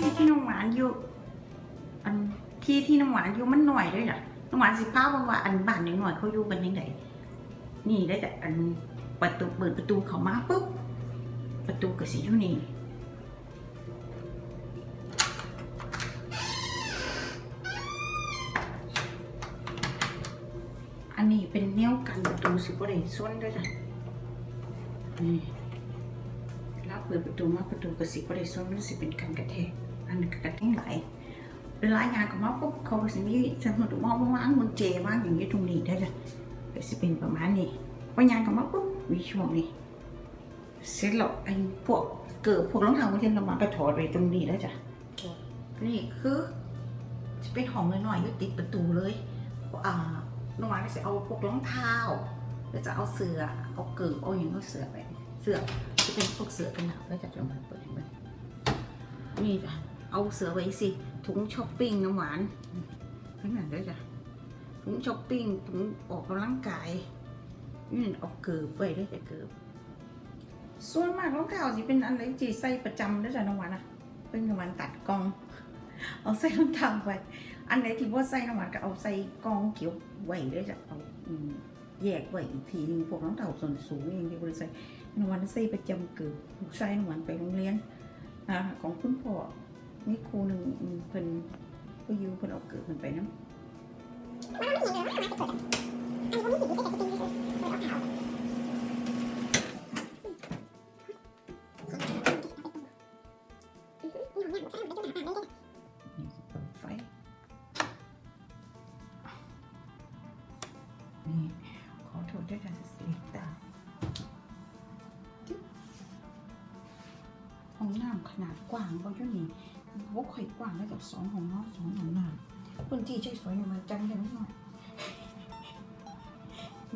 ที่ที่น้องหวานอยู่ อันที่ที่น้องหวานอยู่มันหน่อยด้วยจ้ะน้องหวานสิพาว่าว่าอันบ้านหน่อยๆเขาอยู่กันยังไงนี่ได้แต่อันประตูเปิดประตูเขามาปุ๊บประตูก็สิอยู่นี่อันนี้เป็นแนวกันประตูสิบ่ได้ส้นด้วยจ้ะนี่แล้วเปิดประตูมาประตูก็สิบ่ได้ส้นมันสิเป็นกันกระแทกอันนี้ก็กระแทก หลายเวลางานของมาปุ๊บเขาก็สิมีสมมติว่าวางมุนเจวางอย่างนี้ตรงนี้ได้จ้ะก็สิเป็นประมาณนี้พองานของมาปุ๊บมีช่วงนี้เสร็จแล้วไอ้พวกเกิดพวกรองเท้าที่เรามาก็ถอดไว้ตรงนี้แล้วจ้ะนี่คือจะเป็นห้องน้อยๆอยู่ติดประตูเลยอ่าน้องหวานจะเอาพวกรองเท้าหรือจะเอาเสือเอาเกิบเอาอย่างก็เสือไปเสือจะเป็นพวกเสือกันหนาวแล้วจะจะมาเปิดให้มันนี่จ้ะ เอาเสือไว้สิ ถุงช้อปปิ้งน้ำหวานนั่นน่ะด้วยจ้ะถุงช้อปปิ้งถุงออกกำลังกายนี่เอาเกิบไว้ด้วยแต่เกิบส่วนมากรองเท้าสิเป็นอันไหนจีใส่ประจำด้วยจ้ะน้องหวานอะ เป็นน้ำหวานตัดกอง เอาใส่รองเท้าไว้อันไหนที่ว่าใส่น้ำมันก็เอาใส่กองเขียวไว้ด้วยจะเอาแยกไว้อีกทีหนึงพวกน้องเต่าส่วนสูงอย่างที่บริษัทน้ำมันใส่ประจำเกิดลูกชายน้ำมันไปโรงเรียนอ่าของคุณพ่อ มีครูหนึ่งเพิ่นก็อยูเพิ่นเอาเกิดเพิ่นไปน้ำไฟนี่ขอโทษด้วยค่ะสลิปตาห้องน้ำขนาดกว้างบางช่วนี่ ว่าค่อยกว้างได้จากสองห้องนอนสองห้องน้ำพื้นที่ใช้สวยๆมาจังเลยไม่หน่อย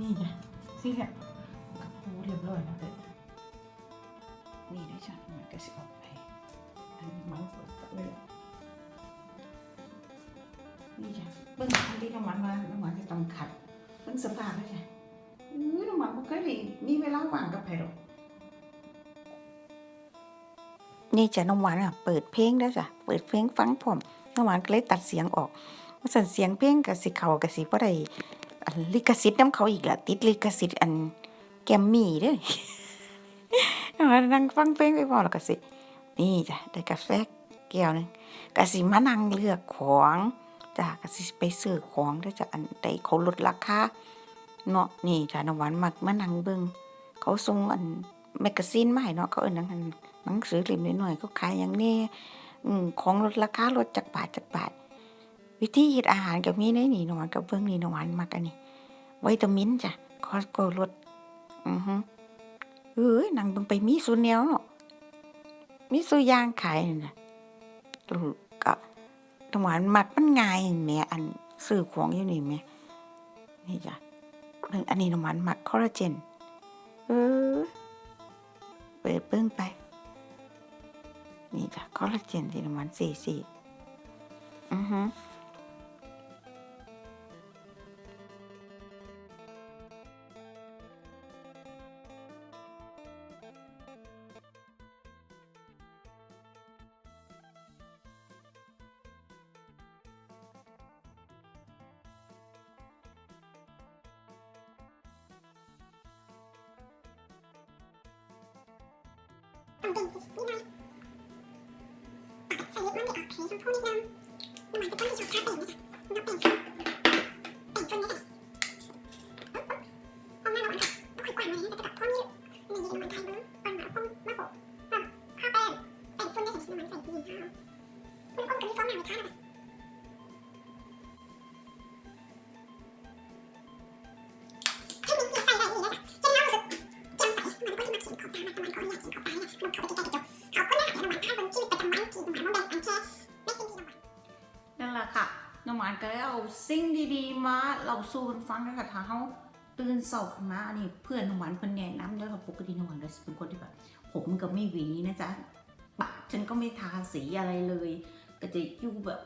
นี่จ้ะสิแหละกับปูเรียบร้อยแล้วเลยนี่ได้จ้ะมันก็สิออกไปอันนี้เมาส์เปิดเลยนี่จ้ะเบิ้งอันที่น้ำมันมาน้ำมันจะต้องขัดเบิ้งสภาพแล้วจ้ะอุ้ยน้ำมันบ่เคยได้มีเวลาว่างกับไผหรอก นี่จ้ะน้ำหวานอะเปิดเพลงแล้วจ้ะเปิดเพลงฟังพร้อมน้ำหวานก็เลยตัดเสียงออกว่าสั่นเสียงเพลงกับสิเขากับสิบ่ได้อันลิขสิทธิ์น้ำเขาอีกละติดลิขสิทธิ์อันแกมมี่เด้อน้ำหวานนั่งฟังเพลงไปพอแล้วก็สิ นี่จ้ะได้กาแฟแก้วหนึงกสิมานั่งเลือกของจ้าก็สิไปซื้อของเด้จ้ะอันใดเขาลดราคาเนาะนี่จ้ะน้ำหวานมักมานั่งเบิ่งเขาส่งอันแมกกาซีนมาให้เนาะเขาเอิ้นหนังอัน หนังสือเล่มน้อยๆเขาขายอย่างนี้ของลดราคาลดจากบาทจากบาท วิธีเฮ็ดอาหารก็มีในนี่น้ำหวานก็เบิ่งนี่น้ำหวานมักอันนี้วิตามินจ้ะคอสโกลดอือฮึเอ้ยนังเบิ่งไปมีสูแนวเนาะมีสูยางขายนั่นะลูกก็น้ำหวานมักมันง่ายแม่อันซื้อของอยู่นี่แม่นี่จ้ะเบิ่งอันนี้น้ำหวานมักคอลลาเจน เออ เปิดเบิ่งไป นี่จ้ะคอลลาเจนที่น้ำหวานสี่สี่อือฮึ 谁说聪那的我买个东西就是他背影的我要背影 ดีมาเราสู้กันฟังกันค่ะถ้าเขาตื่นเสาขึ้นมาอันนี้เพื่อนน้ำหวานเพิ่นแนะนำด้วยค่ะปกติน้ำหวานก็เป็นคนที่แบบผมก็ไม่หวีนะจ๊ะปากฉันก็ไม่ทาสีอะไรเลย ก็จะอยู่แบบ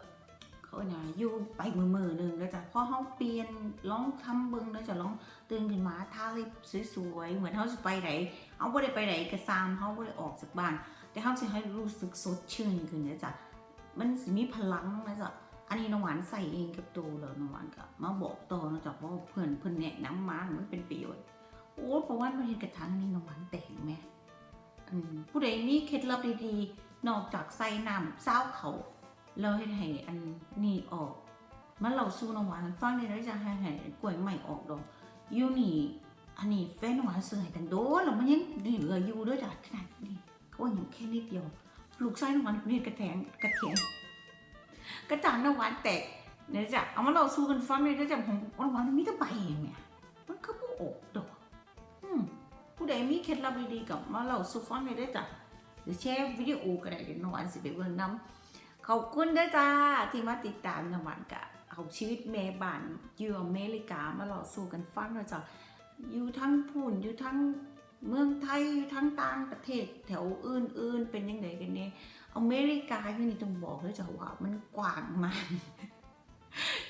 เขาเนี่ยอยู่ไปมือมือหนึ่งแล้วจ้ะพอเขาเปลี่ยนลองทำเบิ้งแล้วจะลองตื่นขึ้นมาทาลิปสวยๆเหมือนเขาจะไปไหนเอาไม่ได้ไปไหนกระซามเขาไม่ได้ออกจากบ้าน แต่เขาจะให้รู้สึกสดชื่นขึ้นนะจ๊ะมันมีพลังนะจ๊ะ อันนี้น้องหวานใส่เองกับตัวแล้วน้องหวานก็มาบอกต่อนะจ๊ะเพราะว่าเพื่อนเพื่อนแนะนำมามันเป็นประโยชน์โอ้เพราะว่ามันเห็นกระถางนี้น้องหวานแต่งไหมอืมผู้ใดมีเคล็ดลับดีๆนอกจากใส่น้ำเศร้าเขาแล้วเฮ็ดให้อันนี้ออกมันเราสู้น้องหวานฟังในระยะให้ให้กล้วยใหม่ออกดอกอยูนี่อันนี้แฟนน้องหวานซื้อให้กันโดนแล้วมันยังเหลืออยู่ด้วยจ้ะขนาดนี้เขาอย่างแค่นิดเดียวปลูกไส้น้ำหวานนี่กระแทงกระเทียง กระจานน้ำหวานแตกเดี๋ยวจะเอามาเราสู้กันฟังเลยเดี๋ยวจะของหวานมันมีแต่ใบเองเนี่ยมันก็บ่ออกดอกอืมผู้ใดมีเคล็ดลับดีๆกับมาเราสู้ฟังเลยได้จ้ะหรือแชร์วิดีโอก็ได้เดี๋ยวน้ำหวานสิไปเบิ่งน้ำขอบคุณเด้จ้าที่มาติดตามน้ำหวานกะเอาชีวิตแม่บ้านอยู่อเมริกามาเราสู้กันฟังเลยจ้ะอยู่ทั้งพูนอยู่ทั้งเมืองไทยทั้งต่างประเทศแถวอื่นๆเป็นยังไงกันเนี่ย อเมริกาที่นี่ต้องบอกเลยจ้ะว่ามันกว้างมาก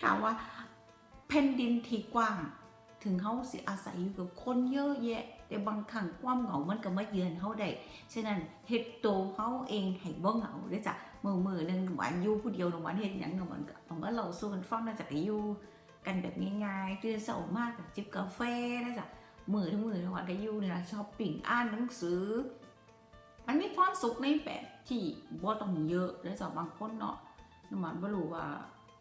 ถามว่าแผ่นดินที่กว้าง ถึงเขาสิอาศัยอยู่กับคนเยอะแยะ แต่บางครั้งความเหงามันก็มาเยือนเขาได้ฉะนั้นเฮ็ดโตเขาเองให้บ่เหงาด้อจ้ะมือมือหนึ่งหวานอยู่ผู้เดียวหวานเฮ็ดหยังหวานก็เอามาเราสู้กันฟังนะจ๊ะก็อยู่กันแบบง่ายๆตื่นเช้ามากจิบกาแฟนะจ๊ะมือทั้งมือทั้งวันก็อยู่เนี่ยชอบปิ่งอ่านหนังสือ มันมีความสุขในแบบที่บ่ต้องเยอะแล้วจากบางคนเนาะนมันบ่รู้ว่า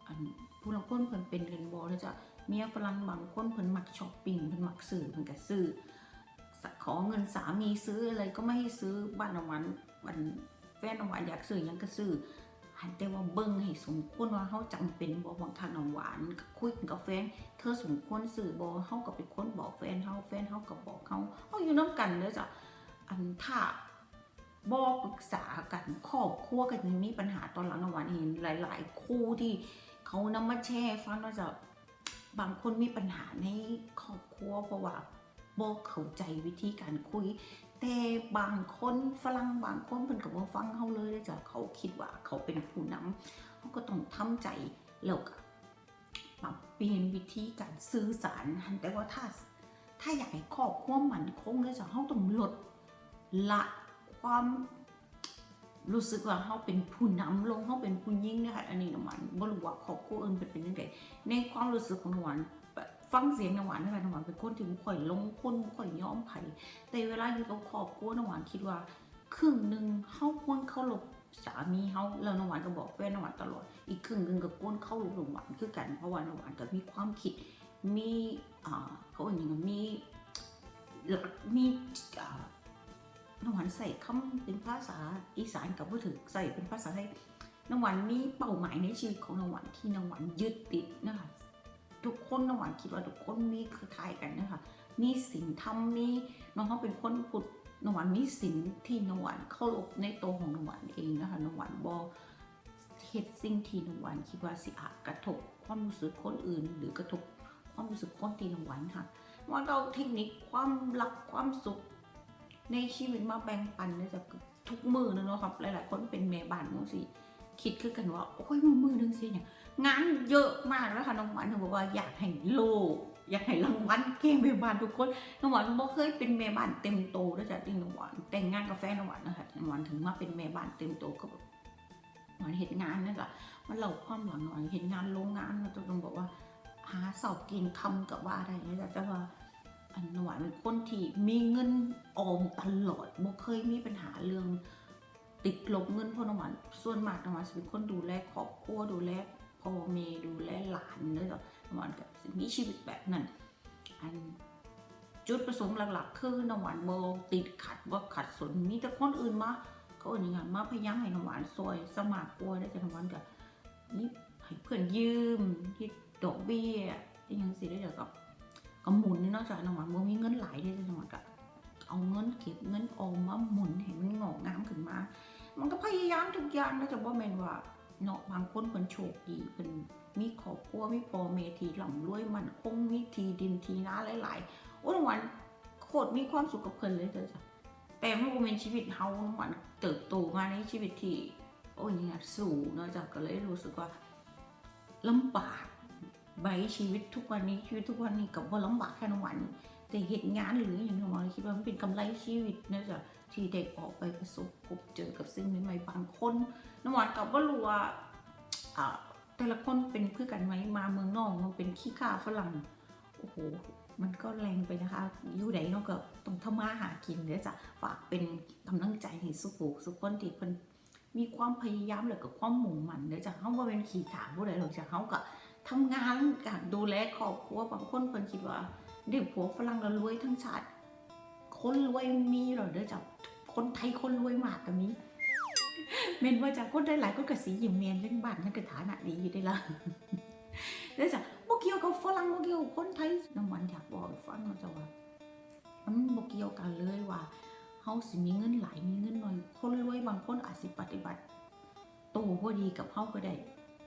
อันผู้ลางคนเพิ่นเป็นกันบ่แล้วจะเมียฝรั่งบางคนเพิ่นมักช้อปปิ้งเพิ่นมักซื้อเพิ่นก็ซื้อขอเงินสามีซื้ออะไรก็ไม่ให้ซื้อบ้านน้ำมันวันแฟนน้ำหวานอยากซื้อหยังก็ซื้อหันแต่ว่าเบิ่งให้สมควรว่าเฮาจำเป็นบ่บางทางน้ำหวานก็คุยกับแฟน เธอสมควรสื่อบ่เฮาก็เป็นคนบอกแฟนเฮาแฟนเฮาก็บอกเฮาเฮาอยู่นํกันเด้อจ้ะอันถ้า บ่ปรึกษากันครอบครัวก็ยังมีปัญหาตอนหลังวานเห็นหลาย ๆ คู่ที่เขานำมาแชร์ฟังว่าจะบางคนมีปัญหาในครอบครัวเพราะว่าบ่เข้าใจวิธีการคุย แต่บางคนฝรั่งบางคนเพิ่นก็บ่ฟังเฮาเลยเด้อจ้ะเขาคิดว่าเขาเป็นผู้นำเขาก็ต้องทำใจแล้วก็ปรับเปลี่ยนวิธีการสื่อสารแต่ว่าถ้าถ้าอยากให้ครอบครัวมันคงเลยจะเขาต้องลดละ ความรู้สึกว่าเขาเป็นผู้นำลงเขาเป็นผู้ยิ่งนะคะอันนี้น้ำหวานบ่รู้ว่าครอบครัวอื่นเป็นเป็นยังไงในความรู้สึกของน้ำหวานฟังเสียงน้ำหวานนะคะน้ำหวานเป็นคนที่บ่ค่อยลงคนบ่ค่อยยอมไผแต่เวลาอยู่กับครอบครัวน้ำหวานคิดว่าครึ่งหนึ่งเขาควรเคารพสามีเขาแล้วน้ำหวานก็บอกแฟนน้ำหวานตลอด อีกครึ่งหนึ่งก็ควรเข้าหลงหวานคือกันเพราะว่าน้ำหวานก็มีความคิดมีอ่าเขาว่าอย่างไงมีหลักมีอ่า น้ำหวานใส่คำเป็นภาษาอีสานกับผู้ถึกใส่เป็นภาษาไทยน้ำหวานมีเป้าหมายในชีวิตของน้ำหวานที่น้ำหวานยึดติดนะคะทุกคนน้ำหวานคิดว่าทุกคนมีคล้ายกันนะคะมีสิ่งทำมีน้องเขาเป็นคนพุทธนหวานมีสิ่งที่นหวานเคารพในตัวของนหวานเองนะคะนหวานบอเฮ็ดสิ่งที่นหวานคิดว่าสิอาจกระทบความรู้สึกคนอื่น หรือกระทบความรู้สึกคนที่นหวานค่ะว่าเราเทคนิคความรักความสุข ในชีวิตมาแบ่งปันเนี่ยจะทุกมือนึงเนาะครับหลายๆคนเป็นแม่บ้านมั้งสิคิดคือกันว่าโอ้ยมือมือนึงสิเนี่ยงานเยอะมากแล้วค่ะน้องหวานถึงบอกว่าอยากให้โลกอยากให้รางวัลเก่งแม่บ้านทุกคนน้องหวานบ่เคยเป็นแม่บ้านเต็มโตด้วยจ้ะที่น้องหวานแต่งงานกับแฟนน้องหวานนะคะน้องหวานถึงมาเป็นแม่บ้านเต็มโตก็แบบหวานเห็นงานนั่นแหละมันเล่าความหลังหวานเห็นงานโรงงานนะต้องบอกว่าหาเสากินคำกับว่าอะได้นะจ๊ะแต่ว่า อันน้องหวานเป็นคนที่มีเงินออมตลอดบ่เคยมีปัญหาเรื่องติดลบเงินเพราะน้องหวานส่วนมากนหวานจะเป็นคนดูแลครอบครัวดูแลพ่อแม่ดูแลหลานเลยจ้ะนหวานก็สิมีชีวิตแบบนั้น อันจุดประสงค์หลักๆ คือนหวานโบติดขัดว่าขัดสนมีแต่คนอื่นมาเขาเอาอย่างนั้นมาพยายามให้นหวานซอยสมัครกลัวได้แต่นหวานกับนี่ให้เพื่อนยืมที่ดอกเบี้ยที่ยังสิได้เดี๋ยวกับ ก็หมุนเนอกจากน้ำหวานโบมีเงินหลายได้แต่น้ำหวานกับเอาเงินเก็บเงินออมมาหมุนให้มันงอกงามขึ้นมา มันก็พยายามทุกอย่างนะจะบ่แม่นว่าเนาะบางคนเพิ่นโชคดีเพิ่นมีครอบครัวมีพ่อแม่ที่ร่ำรวยมันคงมีทีดินทีนาหลายๆโอ้น้องหวานโคตรมีความสุขกับเพิ่นเลยเจ้ะแต่มันบ่เป็นชีวิตเฮาน้องหวานเติบโตมาในชีวิตที่โอ้ยเนี่ยสู่เนาะจ้ะก็เลยรู้สึกว่าลำบาก ใบชีวิตทุกวันนี้ชีวิตทุกวันนี้กับว่าลำบากแค่นวานแต่เหตุงานหรืออย่างน้องหวานคิดว่ามันเป็นกำไรชีวิตนะจ้ะที่ได้ออกไปประสบพบเจอกับสิ่งใหม่ๆบางคนนวานกับว่ารู้ว่าอ่าแต่ละคนเป็นเพื่อกันไหมมาเมืองนอกมันเป็นขี้ข้าฝรั่งโอ้โหมันก็แรงไปนะคะอยู่ไหนเราก็ต้องทำมาหากินเดี๋ยวจะฝากเป็นกำลังใจให้สุขูสุขคนที่เพิ่นมีความพยายามแล้วก็ความมุ่งมั่นเดี๋ยวจะเขาว่าเป็นขี่ขาผู้ใดหรอกจะเขาก็ ทำงานการดูแลครอบครัวบางคนเพิ่นคิดว่าเด็กผัวฝรั่งแล้วรวยทั้งชาติ คนรวยมีหรอเดี๋ยวจะคนไทยคนรวยมากก็มีเมนว่าจะคนได้หลายคนก็สียิ้มเมียนเล่นบ้านนั่นก็ฐานะดีอยู่ได้ละเดี๋ยวจะบ่เกี่ยวกับฝรั่งบ่เกี่ยวกับคนไทยน้ำหวานอยากบอกฟังว่าจะว่ามันบ่เกี่ยวกันเลยว่าเฮาสิมีเงินหลายมีเงินน้อยคนรวยบางคนอาจสิปฏิบัติโตบ่ดีกับเฮาก็ได้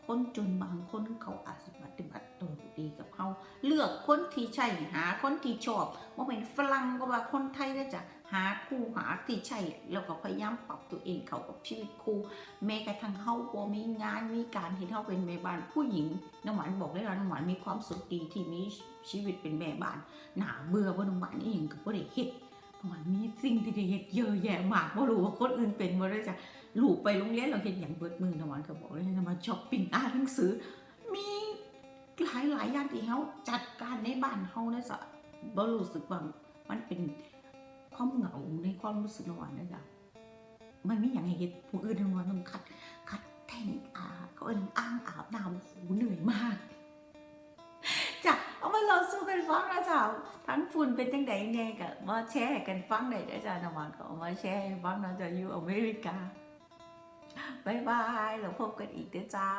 คนจนบางคนเขาอาจสิปฏิบัติตบ่ดีกับเฮาเลือกคนที่ใช่หาคนที่ชอบบ่าเป็นฝรั่งก็ว่าคนไทยแล้วจะหาคู่หาที่ใช่แล้วก็พยายามปรับตัวเองเข้ากับชีวิตคู่แม้กระทั่งเฮาบ่มีงานมีการเห็นเฮาเป็นแม่บ้านผู้หญิงน้ำหวานบอกได้แล้วน้ำหวานมีความสุขดีที่มีชีวิตเป็นแม่บ้านหนาเบื่อบ่น้ำหวานเองก็บ่ได้เฮ็ดน้ำหวานมี สิ่งที่ได้เฮ็ดเยอะแยะมากบ่รู้ว่าคนอื่นเป็นบ่ได้จ้ะลูกไปโรงเรียนเราเฮ็ดหยังเบิดมือน้ำหวานก็บอกเลยน้ำหวาช้อปปิ้งอ่านหนังสือ มีหลายหลายอย่างที่เฮาจัดการในบ้านเฮานะจ้ะบ่รู้สึกว่ามันเป็นความเหงาในความรู้สึกน้ำหวานนะจ๊ะมันไม่อย่างไรเฮ็ดผู้อื่นทำงานมันคัดคัดแท่งอาเขาเอินอ้างอาบน้ำโหเหนื่อยมาก ฟังนะจ๊ะทั้งฝุ่นเป็นจังไดแน่กะมาแชร์กันฟังได้เด้อจ้ะน้ำหวานก็มาแชร์ให้ฟังนะจ๊ะอยู่อเมริกาบายบายแล้วพบกันอีกเด้อจ้า